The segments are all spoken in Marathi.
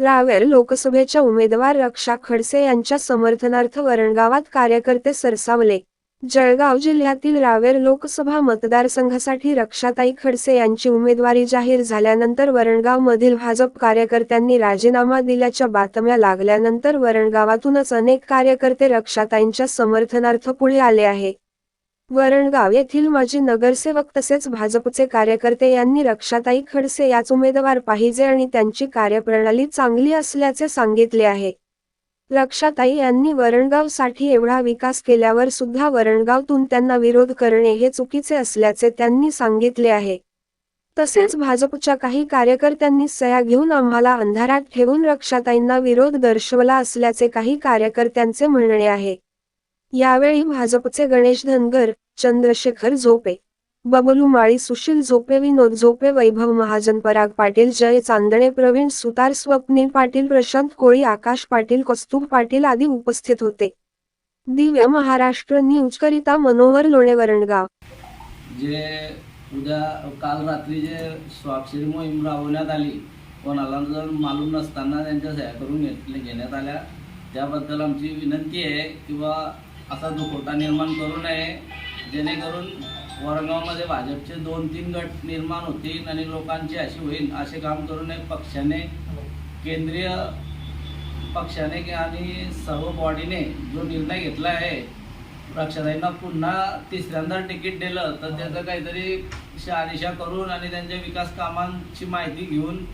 रावेर लोकसभेच्या उमेदवार रक्षा खडसे यांच्या समर्थनार्थ वरणगावात कार्यकर्ते सरसावले. जळगाव जिल्ह्यातील रावेर लोकसभा मतदारसंघासाठी रक्षाताई खडसे यांची उमेदवारी जाहीर झाल्यानंतर वरणगाव मधील भाजप कार्यकर्त्यांनी राजीनामा दिल्याच्या बातम्या लागल्यानंतर वरणगावातूनच अनेक कार्यकर्ते रक्षाताईंच्या समर्थनार्थ पुढे आले आहे. वरणगाव येथील माजी नगरसेवक तसेच भाजपचे कार्यकर्ते यांनी रक्षाताई खडसे याच उमेदवार पाहिजे आणि त्यांची कार्यप्रणाली चांगली असल्याचे सांगितले आहे. रक्षाताई यांनी वरणगावसाठी एवढा विकास केल्यावर सुद्धा वरणगावतून त्यांना विरोध करणे हे चुकीचे असल्याचे त्यांनी सांगितले आहे. तसेच भाजपच्या काही कार्यकर्त्यांनी सया घेऊन आम्हाला अंधारात ठेवून रक्षाताईंना विरोध दर्शवला असल्याचे काही कार्यकर्त्यांचे म्हणणे आहे. यावेळी भाजपचे गणेश धनगर चंद्रशेखर झोपे बबलू माळी सुशील झोपे विनोद झोपे वैभव महाजन पराग पाटील जय चांदणे प्रवीण सुतार स्वप्नील पाटील प्रशांत कोळी आकाश पाटील कस्तूर पाटील आदी उपस्थित होते. दिव्य महाराष्ट्र न्यूज करिता मनोहर लोणे वरणगाव जे उद्या काल रात्री जे स्वाक्षरी मोहीम राबवण्यात आली कोणाला जर मालूम नसताना त्यांच्या सह्या करून घेतले घेण्यात आल्या त्याबद्दल आमची विनंती आहे किंवा असा दुखोटा निर्माण करू नये. जेणेकरून वरगावमध्ये भाजपचे दोन तीन गट निर्माण होतील आणि लोकांची अशी होईल असे काम करू नये. पक्षाने केंद्रीय पक्षाने आणि सर्व बॉडीने जो निर्णय घेतला आहे रक्षाताईंना पुन्हा तिसऱ्यांदा तिकीट दिलं तर त्याचं काहीतरी शहानिशा करून आणि त्यांच्या विकास कामांची माहिती घेऊन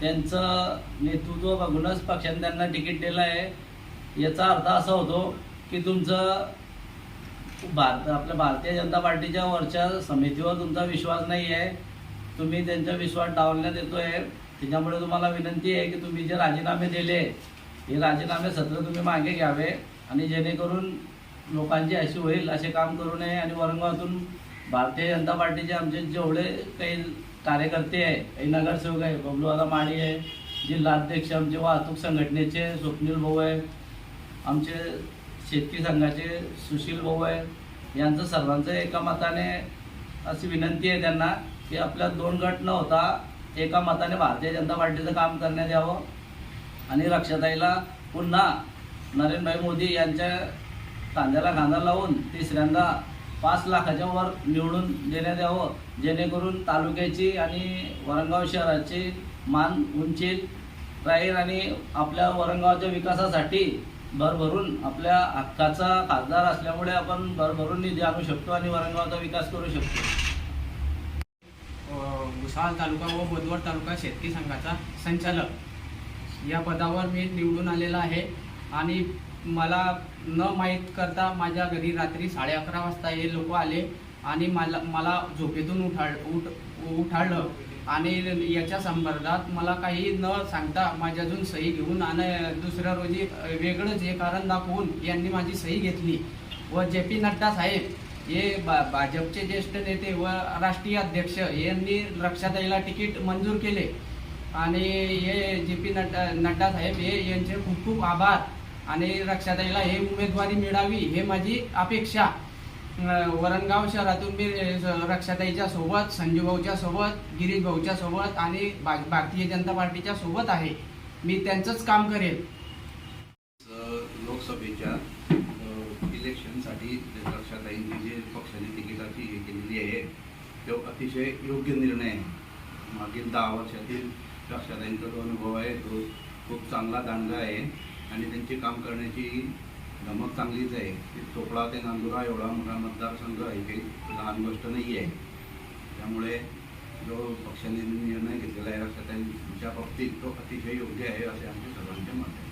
त्यांचं नेतृत्व बघूनच पक्षाने त्यांना तिकीट दिलं आहे. याचा अर्थ असा होतो की तुमचं भारत आपल्या भारतीय जनता पार्टीच्या वरच्या समितीवर तुमचा विश्वास नाही आहे. तुम्ही त्यांचा विश्वास डावलण्यात येतोय. त्याच्यामुळे तुम्हाला विनंती आहे की तुम्ही जे राजीनामे दिले हे राजीनामे सत्र तुम्ही मागे घ्यावे आणि जेणेकरून लोकांची अशी होईल असे काम करू नये आणि वरंगावातून भारतीय जनता पार्टीचे आमचे जेवढे काही कार्यकर्ते आहे काही नगरसेवक आहे बबलूवाला माळी आहे जिल्हाध्यक्ष आमचे वाहतूक संघटनेचे स्वप्नील भाऊ आहे आमचे शेतकरी संघाचे सुशील भाऊ आहे यांचं सर्वांचं एका मताने अशी विनंती आहे त्यांना की आपल्या दोन गट न होता एका मताने भारतीय जनता पार्टीचं काम करण्यात यावं. आणि रक्षाताईला पुन्हा नरेंद्रभाई मोदी यांच्या कांद्याला कांदा लावून तिसऱ्यांदा पाच लाखाच्या वर निवडून देण्यात यावं. जेणेकरून तालुक्याची आणि वरंगाव शहराची मान उंचील राहील आणि आपल्या वरंगावच्या विकासासाठी भरभरून आपल्या हक्काचा खासदार असल्यामुळे आपण भरभरून निधी आणू शकतो आणि वरंगावचा विकास करू शकतो. भुसावळ तालुका व बोदवड तालुका शेतकरी संघाचा संचालक. या पदावर मी निवडून आलेला आहे आणि मला न माहीत करता माझ्या घरी रात्री साडे अकरा वाजता हे लोक आले आणि मला मला झोपेतून उठाळ उठ उठाळलं. आणि याच्या संदर्भात मला काही न सांगता माझ्यातून सही घेऊन आणि दुसऱ्या रोजी वेगळंच हे कारण दाखवून यांनी माझी सही घेतली. व जे पी नड्डा साहेब हे भा भाजपचे ज्येष्ठ नेते व राष्ट्रीय अध्यक्ष यांनी रक्षाताईला तिकीट मंजूर केले. आणि हे जे पी नड्डा नड्डा साहेब हे यांचे खूप खूप आभार. आणि रक्षाताईला हे उमेदवारी मिळावी हे माझी अपेक्षा. वरणगाव शहरातून मी रक्षाताईच्या सोबत संजूभाऊच्या सोबत गिरीश भाऊच्या सोबत आणि भारतीय जनता पार्टीच्या सोबत आहे. मी त्यांचंच काम करेल लोकसभेच्या इलेक्शनसाठी रक्षाताईंनी जे पक्षाने तिकिटाची हे केलेली आहे तो अतिशय योग्य निर्णय आहे. मागील दहा वर्षातील रक्षाताईंचा जो अनुभव आहे तो खूप चांगला दांडगा आहे आणि त्यांचे काम करण्याची धमक चांगलीच आहे. की चोपडा ते नांदुरा एवढा मोठा मतदारसंघ आहे काही लहान गोष्ट नाही आहे. त्यामुळे जो पक्षाने निर्णय घेतलेला आहे लक्षाताईंच्या बाबतीत तो अतिशय योग्य आहे असे आमचे सर्वांचे मत आहे.